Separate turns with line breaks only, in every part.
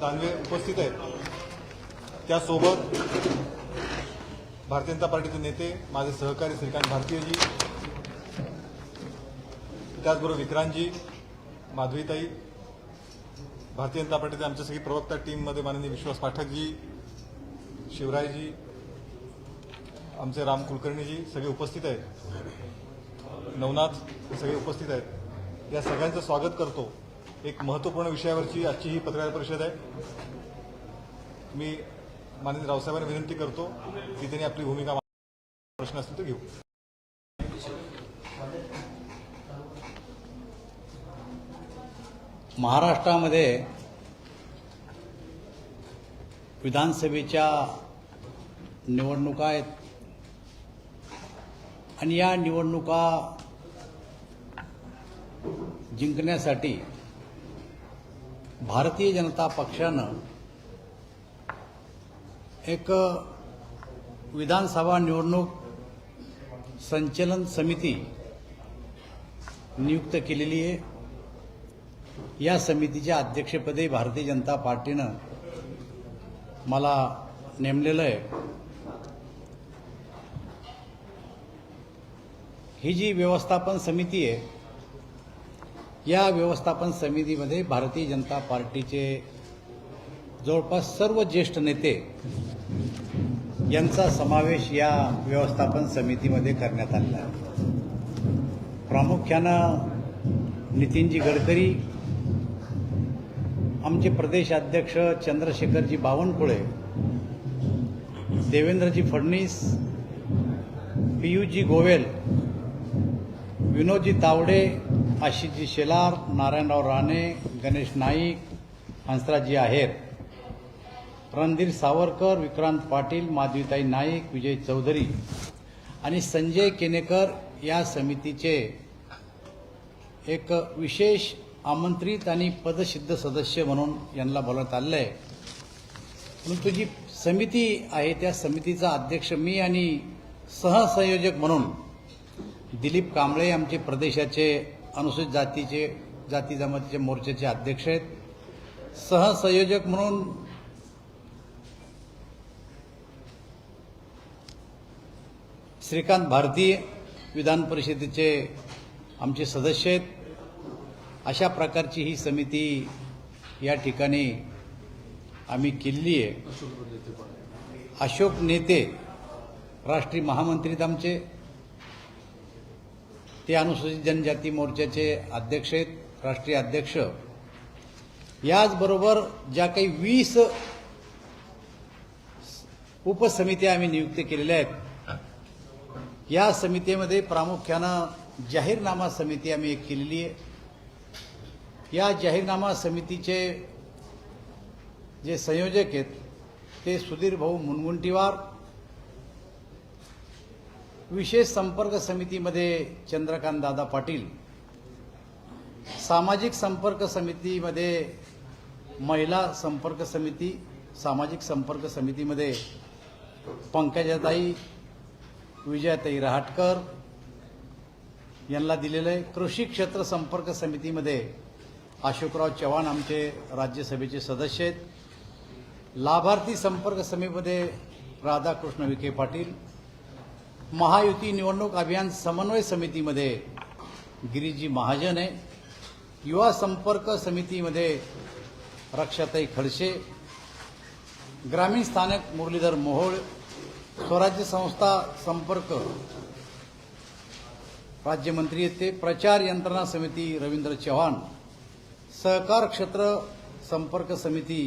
दानवे उपस्थित आहेत. त्यासोबत भारतीय जनता पार्टीचे नेते माझे सहकारी श्रीकांत भारतीयजी त्याचबरोबर विक्रांतजी माधवीताई भारतीय जनता पार्टीचे आमच्या सगळी प्रवक्ता टीममध्ये माननीय विश्वास पाठकजी शिवरायजी आमचे राम कुलकर्णीजी सगळे उपस्थित आहेत. नवनाथ सगळे उपस्थित आहेत. या सगळ्यांचं स्वागत करतो. एक महत्त्वपूर्ण विषयावरची आजची ही पत्रकार परिषद आहे. मी माननीय रावसाहेबांना विनंती करतो की त्यांनी आपली भूमिका प्रश्न असतील तर घेऊ.
महाराष्ट्रामध्ये विधानसभेच्या निवडणुका आहेत. आणि या निवडणुका जिंकण्यासाठी भारतीय जनता पक्षानं एक विधानसभा निवडणूक संचलन समिती नियुक्त केलेली आहे. या समितीच्या अध्यक्षपदी भारतीय जनता पार्टीनं मला नेमलेलं आहे. ही जी व्यवस्थापन समिती आहे या व्यवस्थापन समितीमध्ये भारतीय जनता पार्टीचे जवळपास सर्व ज्येष्ठ नेते यांचा समावेश या व्यवस्थापन समितीमध्ये करण्यात आलेला आहे. प्रामुख्यानं नितीनजी गडकरी आमचे प्रदेश अध्यक्ष चंद्रशेखरजी बावनकुळे देवेंद्रजी फडणीस पियुजी गोवेल विनोदजी तावडे आशिषजी शेलार नारायणराव राणे गणेश नाईक हंसराजजी आहेर. रणधीर सावरकर विक्रांत पाटील माधवीताई नाईक विजय चौधरी आणि संजय केनेकर या समितीचे एक विशेष आमंत्रित आणि पदसिद्ध सदस्य म्हणून यांना बोलवण्यात आलेलं आहे परंतु जी समिती आहे त्या समितीचा अध्यक्ष मी आणि सहसंयोजक म्हणून दिलीप कांबळे आमचे प्रदेशाचे अनुसूचित जातीचे जाती जमातीचे मोर्चाचे अध्यक्ष आहेत. सहसंयोजक म्हणून श्रीकांत भारती विधान परिषदेचे आमचे सदस्य आहेत. अशा प्रकारची ही समिती या ठिकाणी आम्ही केलेली आहे. अशोक नेते राष्ट्रीय महामंत्री आमचे ते अनुसूचित जनजाती मोर्चाचे अध्यक्ष आहेत राष्ट्रीय अध्यक्ष. याचबरोबर ज्या काही वीस उपसमित्या आम्ही नियुक्त केलेल्या आहेत या समितीमध्ये प्रामुख्यानं जाहीरनामा समिती आम्ही एक केलेली आहे. या जाहीरनामा समितीचे जे संयोजक आहेत ते सुधीर भाऊ मुनगुंटीवार विशेष संपर्क समितीमध्ये चंद्रकांत दादा पाटील सामाजिक संपर्क समितीमध्ये महिला संपर्क समिती सामाजिक संपर्क समितीमध्ये पंकजाताई विजयाताई रहाटकर यांना दिलेलं आहे. कृषी क्षेत्र संपर्क समितीमध्ये अशोकराव चव्हाण आमचे राज्यसभेचे सदस्य आहेत. लाभार्थी संपर्क समितीमध्ये राधाकृष्ण विखे पाटील महायुती निवडणूक अभियान समन्वय समितीमध्ये गिरीजी महाजन आहे. युवा संपर्क समितीमध्ये रक्षाताई खडसे ग्रामीण स्थानक मुरलीधर मोहोळ स्वराज्य संस्था संपर्क राज्यमंत्री येते प्रचार यंत्रणा समिती रवींद्र चव्हाण सहकार क्षेत्र संपर्क समिती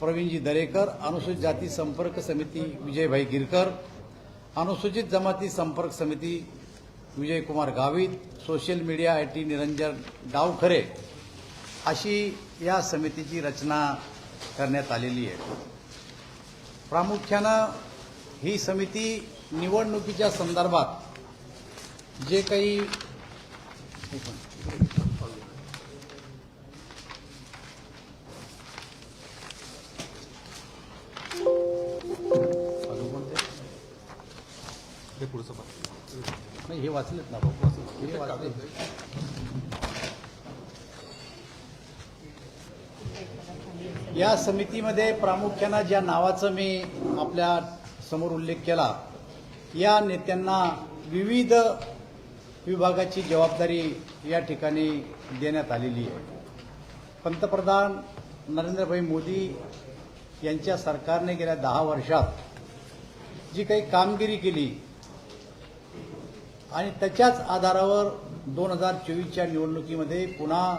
प्रवीणजी दरेकर अनुसूचित जाती संपर्क समिती विजयभाई गिरकर अनुसूचित जमाती संपर्क समिती Vijaykumar Gavit social media I T Niranjan Davkhare अशी या समितीची रचना करण्यात आलेली आहे. प्रामुख्यानं ही समिती निवडणुकीच्या संदर्भात जे काही
पुढचं पाहा.
नाही हे वाचलेत ना हे वाचले या समितीमध्ये प्रामुख्यानं ज्या नावाचा मी आपल्यासमोर उल्लेख केला या नेत्यांना विविध विभागाची जबाबदारी या ठिकाणी देण्यात आलेली आहे. पंतप्रधान नरेंद्रभाई मोदी यांच्या सरकारने गेल्या दहा वर्षात जी काही कामगिरी केली आणि त्याच्याच आधारावर दोन हजार चोवीसच्या निवडणुकीमध्ये पुन्हा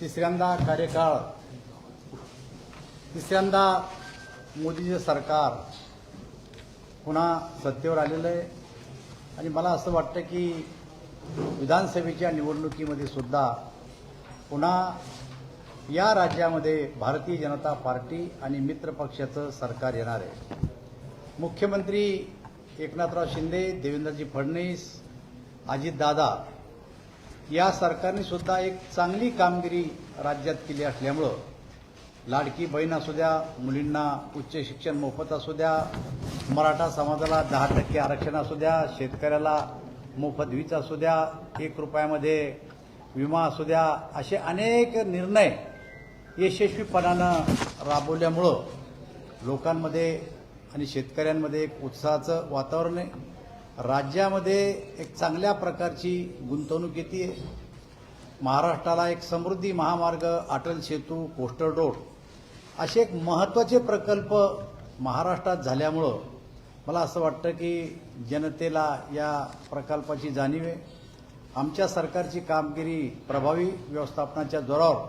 तिसऱ्यांदा कार्यकाळ तिसऱ्यांदा मोदीचं सरकार पुन्हा सत्तेवर आलेलं आहे. आणि मला असं वाटतं की विधानसभेच्या निवडणुकीमध्ये सुद्धा पुन्हा या राज्यामध्ये भारतीय जनता पार्टी आणि मित्र पक्षाचं सरकार येणार आहे. मुख्यमंत्री एकनाथराव शिंदे देवेंद्रजी फडणवीस अजितदादा या सरकारने सुद्धा एक चांगली कामगिरी राज्यात केली असल्यामुळं लाडकी बहीण असू द्या मुलींना उच्च शिक्षण मोफत असू द्या मराठा समाजाला दहा टक्के आरक्षण असू द्या शेतकऱ्याला मोफत वीज असू द्या एक रुपयामध्ये विमा असू द्या असे अनेक निर्णय यशस्वीपणानं राबवल्यामुळं लोकांमध्ये आणि शेतकऱ्यांमध्ये एक उत्साहाचं वातावरण आहे. राज्यामध्ये एक चांगल्या प्रकारची गुंतवणूक येते. महाराष्ट्राला एक समृद्धी महामार्ग अटल सेतू कोस्टल रोड असे एक महत्त्वाचे प्रकल्प महाराष्ट्रात झाल्यामुळं मला असं वाटतं की जनतेला या प्रकल्पाची जाणीव आहे. आमच्या सरकारची कामगिरी प्रभावी व्यवस्थापनाच्या जोरावर.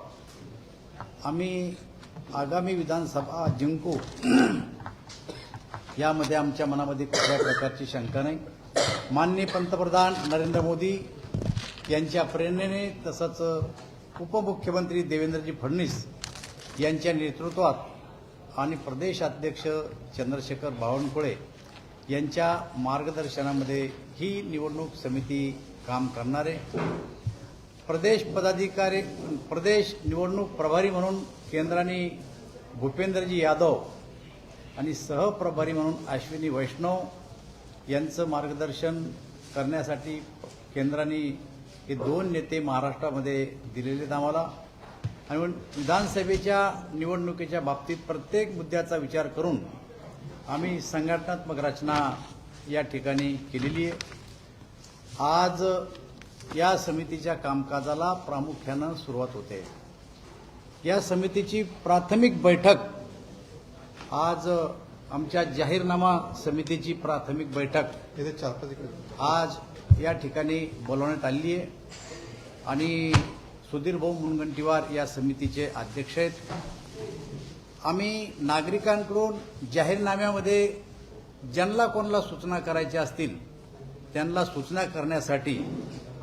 आम्ही आगामी विधानसभा जिंकू. यामध्ये आमच्या मनामध्ये कुठल्याही प्रकारची शंका नाही. माननीय पंतप्रधान नरेंद्र मोदी यांच्या प्रेरणेने तसंच उपमुख्यमंत्री देवेंद्रजी फडणवीस यांच्या नेतृत्वात आणि प्रदेश अध्यक्ष चंद्रशेखर बावनकुळे यांच्या मार्गदर्शनामध्ये ही निवडणूक समिती काम करणार आहे. प्रदेश पदाधिकारी प्रदेश निवडणूक प्रभारी म्हणून केंद्राने भूपेंद्रजी यादव आणि सहप्रभारी म्हणून अश्विनी वैष्णव यांचं मार्गदर्शन करण्यासाठी केंद्राने हे दोन नेते महाराष्ट्रामध्ये दिलेले आहेत आम्हाला. आणि विधानसभेच्या निवडणुकीच्या बाबतीत प्रत्येक मुद्द्याचा विचार करून आम्ही संघटनात्मक रचना या ठिकाणी केलेली आहे. आज या समितीच्या कामकाजाला प्रामुख्यानं सुरुवात होते. या समितीची प्राथमिक बैठक आज आमच्या जाहीरनामा समितीची प्राथमिक बैठक आज या ठिकाणी बोलवण्यात आलेली आहे. आणि सुधीर भाऊ मुनगंटीवार या समितीचे अध्यक्ष आहेत. आम्ही नागरिकांकडून जाहीरनाम्यामध्ये ज्यांना कोणाला सूचना करायच्या असतील त्यांना सूचना करण्यासाठी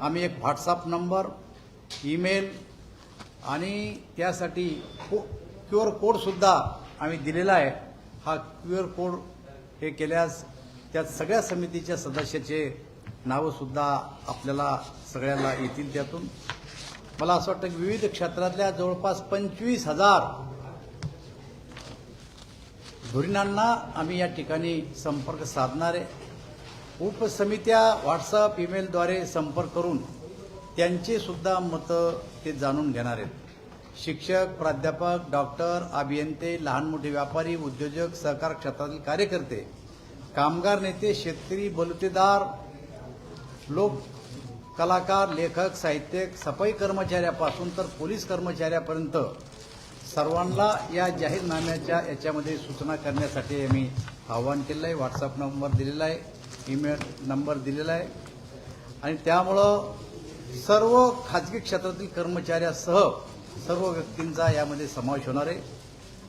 आम्ही एक व्हॉट्सअप नंबर ईमेल आणि त्यासाठी क्यू आर कोडसुद्धा आम्ही दिलेला आहे. हा क्यू आर कोड हे केल्यास त्या सगळ्या समितीच्या सदस्याचे नावंसुद्धा आपल्याला सगळ्यांना येतील त्यातून. मला असं वाटतं की विविध क्षेत्रातल्या जवळपास पंचवीस हजार धुरीणांना आम्ही या ठिकाणी संपर्क साधणार आहे. उपसमित्या व्हॉट्सअप ईमेलद्वारे संपर्क करून त्यांचे सुद्धा मतं ते जाणून घेणार आहेत. शिक्षक प्राध्यापक डॉक्टर अभियंते लहान मोठे व्यापारी उद्योजक सहकार क्षेत्रातील कार्यकर्ते कामगार नेते शेतकरी बलुतेदार लोक कलाकार लेखक साहित्यिक सफाई कर्मचाऱ्यापासून तर पोलीस कर्मचाऱ्यापर्यंत सर्वांना या जाहीरनाम्याच्या याच्यामध्ये सूचना करण्यासाठी आम्ही आवाहन केलेलं आहे. व्हॉट्सअप नंबर दिलेला आहे. ईमेल नंबर दिलेला आहे. आणि त्यामुळं सर्व खाजगी क्षेत्रातील कर्मचाऱ्यासह सर्व व्यक्तींचा यामध्ये समावेश होणार आहे.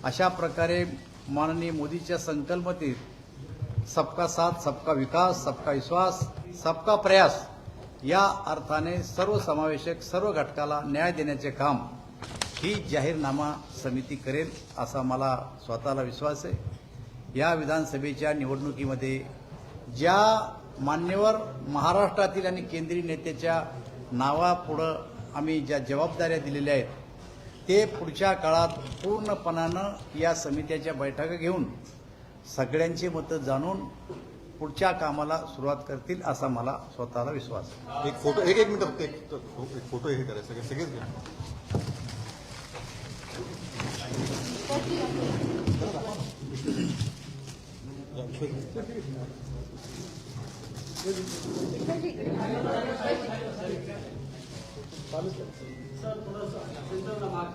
अशा प्रकारे माननीय मोदीच्या संकल्पनेत सबका साथ सबका विकास सबका विश्वास सबका प्रयास या अर्थाने सर्व समावेशक सर्व घटकाला न्याय देण्याचे काम ही जाहीरनामा समिती करेल असा मला स्वतःला विश्वास आहे. या विधानसभेच्या निवडणुकीमध्ये ज्या मान्यवर महाराष्ट्रातील आणि केंद्रीय नेत्याच्या नावापुढं आम्ही ज्या जबाबदाऱ्या दिलेल्या आहेत ते पुढच्या काळात पूर्णपणानं या समित्याच्या बैठका घेऊन सगळ्यांची मतं जाणून पुढच्या कामाला सुरुवात करतील असा मला स्वतःला विश्वास आहे.
एक फोटो एक एक मिनिट एक फोटो हे करायचं सगळे सगळेच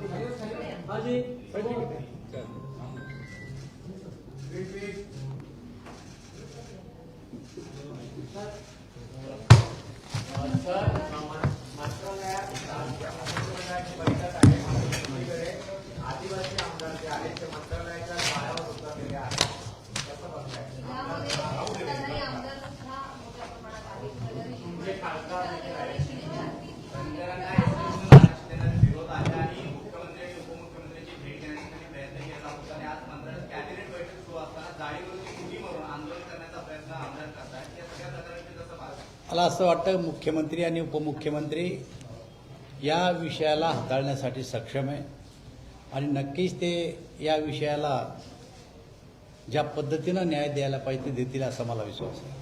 घ्या
यामध्ये
मला असं वाटतं मुख्यमंत्री आणि उपमुख्यमंत्री या विषयाला हाताळण्यासाठी सक्षम आहे. आणि नक्कीच ते या विषयाला ज्या पद्धतीनं न्याय द्यायला पाहिजे ते देतील असा मला विश्वास आहे.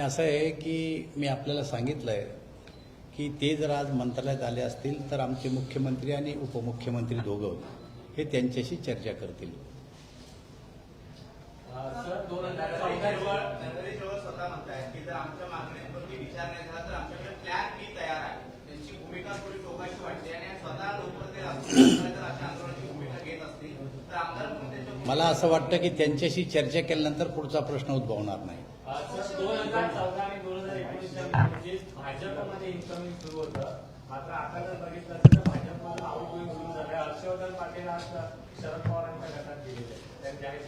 असं आहे की मी आपल्याला सांगितलं आहे की ते जर आज मंत्रालयात आले असतील तर आमचे मुख्यमंत्री आणि उपमुख्यमंत्री दोघं हे त्यांच्याशी चर्चा करतील.
नंदरी जवळ स्वतः म्हणतायत की जर आमच्या मागण्यांवरती विचार नाही झाला तर आमच्याकडे प्लॅन बी तयार आहे त्यांची भूमिका थोडी टोकाची वाटते आणि स्वतः लोक ते राष्ट्रीय जर अशा आंदोलनाची भूमिका घेत असतील तर आमदार म्हणून त्यांच्या
मला असं वाटतं की त्यांच्याशी चर्चा केल्यानंतर पुढचा प्रश्न उद्भवणार नाही.
म्हणजे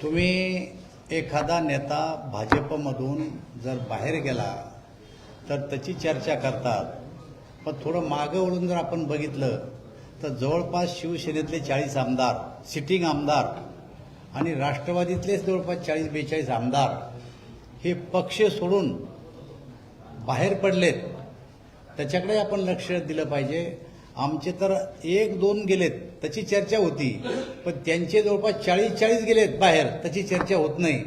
तुम्ही एखादा नेता भाजपमधून जर बाहेर गेला तर त्याची चर्चा करतात. पण थोडं मागं वळून जर आपण बघितलं तर जवळपास शिवसेनेतले चाळीस आमदार सिटिंग आमदार आणि राष्ट्रवादीतलेच जवळपास चाळीस बेचाळीस आमदार हे पक्ष सोडून बाहेर पडलेत. त्याच्याकडे आपण लक्ष दिलं पाहिजे. आमचे तर एक दोन गेलेत त्याची चर्चा होती. पण त्यांचे जवळपास चाळीस चाळीस गेलेत बाहेर त्याची चर्चा होत नाही.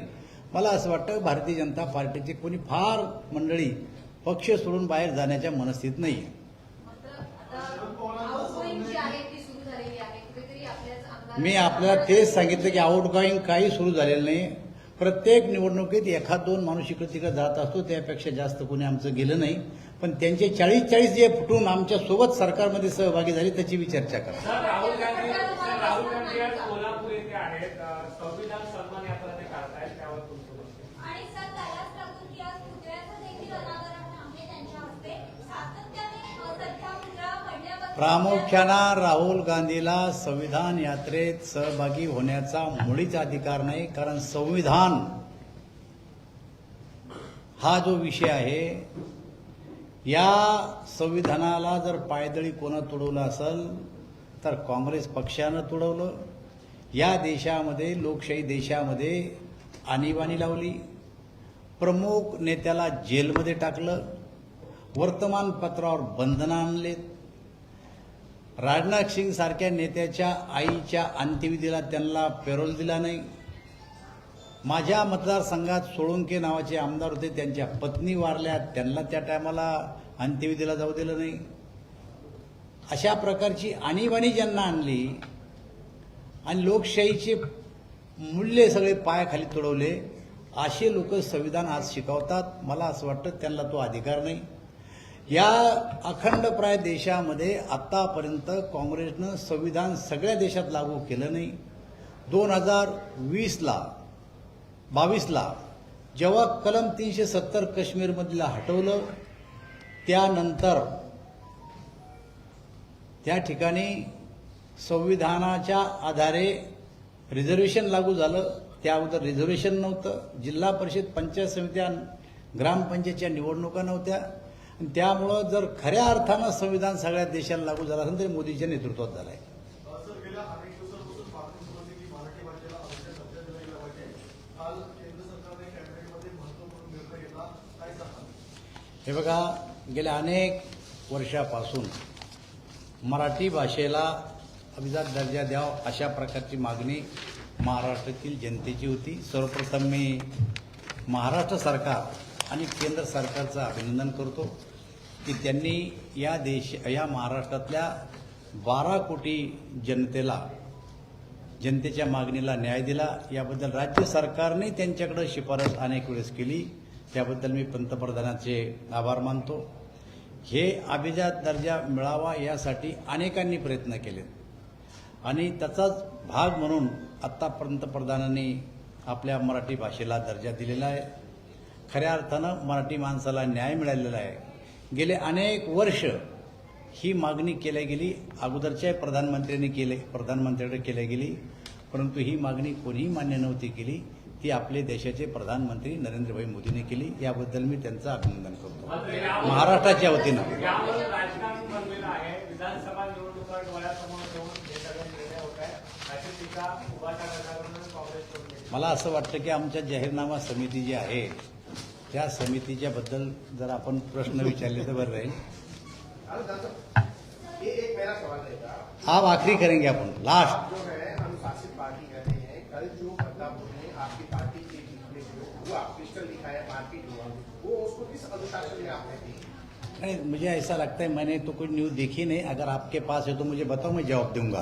मला असं वाटतं भारतीय जनता पार्टीचे कोणी फार मंडळी पक्ष सोडून बाहेर जाण्याच्या मनस्थित नाही
मात्र आता outgoing जी आहे ती सुरू झालेली आहे. कुठेतरी आपल्याच आमदार-
मी आपल्याला तेच सांगितलं की आउटगोईंग काही सुरू झालेलं नाही. प्रत्येक निवडणुकीत एखाद दोन माणूस इकडे तिकडे जात असतो त्यापेक्षा जास्त कोणी आमचं गेलं नाही. पण त्यांचे चाळीस चाळीस जे फुटून आमच्यासोबत सरकारमध्ये सहभागी झाले त्याची मी चर्चा करतो
सर राहुल गांधी सर राहुल गांधी आज कोल्हापूर येथे आहेत अं, संविधान सन्मान यात्रा ते काढतायत त्यावर तुमचं मत आहे.
आणि सर त्यालाच लागून की आज पुतळ्याचं देखील अनावरण आहे त्यांच्या हस्ते सातत्याने अ, सध्या पुतळा पडल्यावर
प्रामुख्यानं राहुल गांधीला संविधान यात्रेत सहभागी होण्याचा मुळीच अधिकार नाही कारण संविधान हा जो विषय आहे या संविधानाला जर पायदळी कोणं तुडवलं असेल तर काँग्रेस पक्षानं तुडवलं. या देशामध्ये लोकशाही देशामध्ये आणीबाणी लावली. प्रमुख नेत्याला जेलमध्ये टाकलं. वर्तमानपत्रावर बंधनं आणलेत. राजनाथ सिंग सारख्या नेत्याच्या आईच्या अंत्यविधीला त्यांना पेरोल दिला नाही. माझ्या मतदारसंघात सोळंके नावाचे आमदार होते. त्यांच्या पत्नी वारल्या. त्यांना त्या टायमाला अंत्यविधीला जाऊ दिलं नाही. अशा प्रकारची आणीबाणी ज्यांना आणली आणि लोकशाहीचे मूल्य सगळे पायाखाली तुडवले असे लोक संविधान आज शिकवतात. मला असं वाटतं त्यांना तो अधिकार नाही. या अखंडप्राय देशामध्ये आत्तापर्यंत काँग्रेसनं संविधान सगळ्या देशात लागू केलं नाही. दोन हजार वीसला बावीसला जेव्हा कलम तीनशे सत्तर काश्मीरमधला हटवलं त्यानंतर त्या ठिकाणी संविधानाच्या आधारे रिझर्वेशन लागू झालं. त्या अगोदर रिझर्वेशन नव्हतं. जिल्हा परिषद पंचायत समित्या ग्रामपंचायतच्या निवडणुका नव्हत्या. आणि त्यामुळं जर खऱ्या अर्थानं संविधान सगळ्या देशाला लागू झालं असेल तरी मोदीच्या नेतृत्वात झालं आहे हे बघा गेल्या अनेक वर्षापासून मराठी भाषेला अभिजात दर्जा द्यावा अशा प्रकारची मागणी महाराष्ट्रातील जनतेची होती. सर्वप्रथम मी महाराष्ट्र सरकार आणि केंद्र सरकारचं अभिनंदन करतो की त्यांनी या देश या महाराष्ट्रातल्या बारा कोटी जनतेला जनतेच्या मागणीला न्याय दिला. याबद्दल राज्य सरकारने त्यांच्याकडे शिफारस अनेक वेळेस केली. त्याबद्दल मी पंतप्रधानांचे आभार मानतो. हे अभिजात दर्जा मिळावा यासाठी अनेकांनी प्रयत्न केलेत आणि त्याचाच भाग म्हणून आत्ता पंतप्रधानांनी आपल्या मराठी भाषेला दर्जा दिलेला आहे. खऱ्या अर्थानं मराठी माणसाला न्याय मिळालेला आहे. गेले अनेक वर्ष ही मागणी केल्या गेली. अगोदरच्या प्रधानमंत्र्यांनी केले प्रधानमंत्र्यांकडे केल्या गेली. परंतु ही मागणी कोणीही मान्य नव्हती केली. ती आपले देशाचे प्रधानमंत्री नरेंद्रभाई मोदींनी केली. याबद्दल मी त्यांचं अभिनंदन करतो. महाराष्ट्राच्या वतीनं. मला असं वाटतं की आमच्या जाहीरनामा समिती जी आहे त्या समितीच्या बद्दल जर आपण प्रश्न विचारले तर बरं
रहेगा
आप आखिरी करेंगे अपन लास्ट नहीं, मुझे ऐसा लगता है मैंने तो कोई न्यूज़ देखी नहीं. अगर आपके पास है तो मुझे बताओ, मैं जवाब दूँगा.